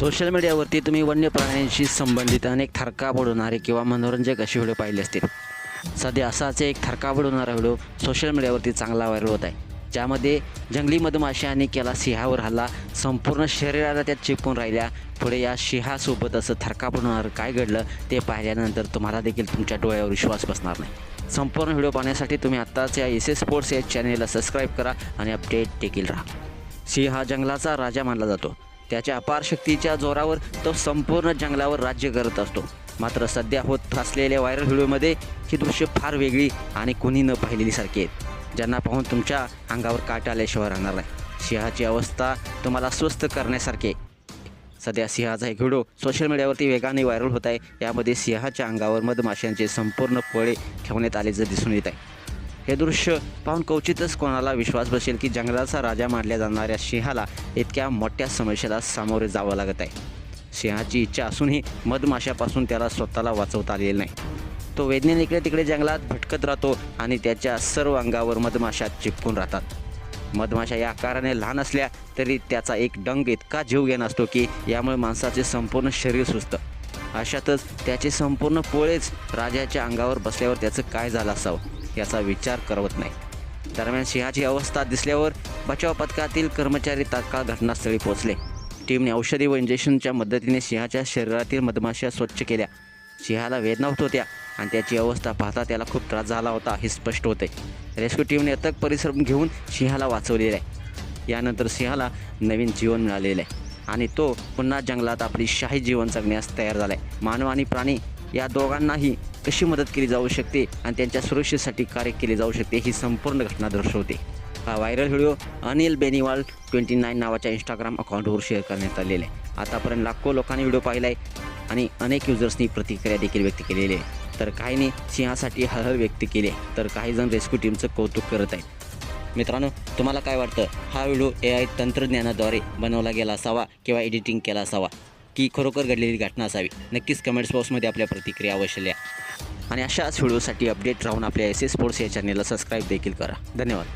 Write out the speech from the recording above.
Social मीडियावरती तुम्ही वन्य प्राण्यांशी संबंधित अनेक थरका बुडवणारे किंवा मनोरंजक असे व्हिडिओ पाहिले असतील. सध्या असाच एक थरका बुडवणारा व्हिडिओ सोशल मीडियावरती चांगला व्हायरल होत आहे. ज्यामध्ये जंगली मधमाशांनी केला सिंहावर हल्ला संपूर्ण शरीराला त्यात चिपकून राहिल्या. पुढे या सिंहासोबत असं थरका बुडवणारं काय घडलं ते पाहिल्यानंतर तुम्हाला देखील तुमच्या डोळ्यावर विश्वास बसणार नाही. संपूर्ण व्हिडिओ पाहण्यासाठी तुम्ही आत्ताच या एस एस स्पोर्ट्स या चॅनेलला सबस्क्राईब करा आणि अपडेट देखील राहा. सिंह हा जंगलाचा राजा मानला जातो. त्याच्या अपार शक्तीच्या जोरावर तो संपूर्ण जंगलावर राज्य करत असतो. मात्र सध्या होत असलेल्या व्हायरल व्हिडिओमध्ये ही दृश्य फार वेगळी आणि कुणी न पाहिलेली सारखी आहेत. ज्यांना पाहून तुमच्या अंगावर काट आल्याशिवाय राहणार नाही. सिंहाची अवस्था तुम्हाला स्वस्थ करण्यासारखी आहे. सध्या सिंहाचा एक व्हिडिओ सोशल मीडियावरती वेगाने व्हायरल होत आहे. यामध्ये सिंहाच्या अंगावर मधमाशांचे संपूर्ण फळे ठेवण्यात आल्याचं दिसून येत आहे. हे दृश्य पाहून क्वचितच कोणाला विश्वास बसेल की जंगलाचा राजा मानल्या जाणाऱ्या सिंहाला इतक्या मोठ्या समस्येला सामोरे जावं लागत आहे. सिंहाची इच्छा असूनही मधमाशापासून त्याला स्वतःला वाचवता आलेलं नाही. तो वेदनेने इकडे तिकडे जंगलात भटकत राहतो आणि त्याच्या सर्व अंगावर मधमाशा चिपकून राहतात. मधमाशा या आकाराने लहान असल्या तरी त्याचा एक डंग इतका जीव घेण असतो की यामुळे माणसाचे संपूर्ण शरीर सुचतं अशातच त्याचे संपूर्ण पोळेच राजाच्या अंगावर बसल्यावर त्याचं काय झालं असावं? याचा विचार करवत नाही. दरम्यान सिंहाची अवस्था दिसल्यावर बचाव पथकातील कर्मचारी तात्काळ घटनास्थळी पोहोचले. टीमने औषधी व इंजेक्शनच्या मदतीने सिंहाच्या शरीरातील मधमाशा स्वच्छ केल्या. सिंहाला वेदना होत होत्या आणि त्याची अवस्था पाहता त्याला खूप त्रास झाला होता हे स्पष्ट होते. रेस्क्यू टीमने अथक परिश्रम घेऊन सिंहाला वाचवलेलं आहे. यानंतर सिंहाला नवीन जीवन मिळालेलं आहे आणि तो पुन्हा जंगलात आपली शाही जीवन जगण्यास तयार झाला आहे मानव आणि प्राणी या दोघांनाही कशी मदत केली जाऊ शकते आणि त्यांच्या सुरक्षेसाठी कार्य केले जाऊ शकते ही संपूर्ण घटना दर्शवते. हा viral video Anil Beniwal twenty nine नावाच्या इंस्टाग्राम अकाउंटवर शेअर करण्यात आलेला आहे. आतापर्यंत लाखो लोकांनी व्हिडिओ पाहिला आहे आणि अनेक युजर्सनी प्रतिक्रिया देखील व्यक्त केलेली आहे. तर काहींनी सिंहासाठी हळहळ व्यक्त केली आहे. तर काही जण रेस्क्यू टीमचं कौतुक करत आहेत. मित्रांनो तुम्हाला काय वाटतं? हा व्हिडिओ ए आय तंत्रज्ञानाद्वारे बनवला गेला असावा किंवा एडिटिंग केला असावा? की खरोखर घडलेली घटना असावी? नक्कीच कमेंट्स बॉक्समध्ये आपल्या प्रतिक्रिया अवश्य लिहा. आणि अशाच व्हिडिओसाठी अपडेट राहून आपल्या एस एस स्पोर्ट्स या चॅनेलला सबस्क्राईब देखील करा. धन्यवाद.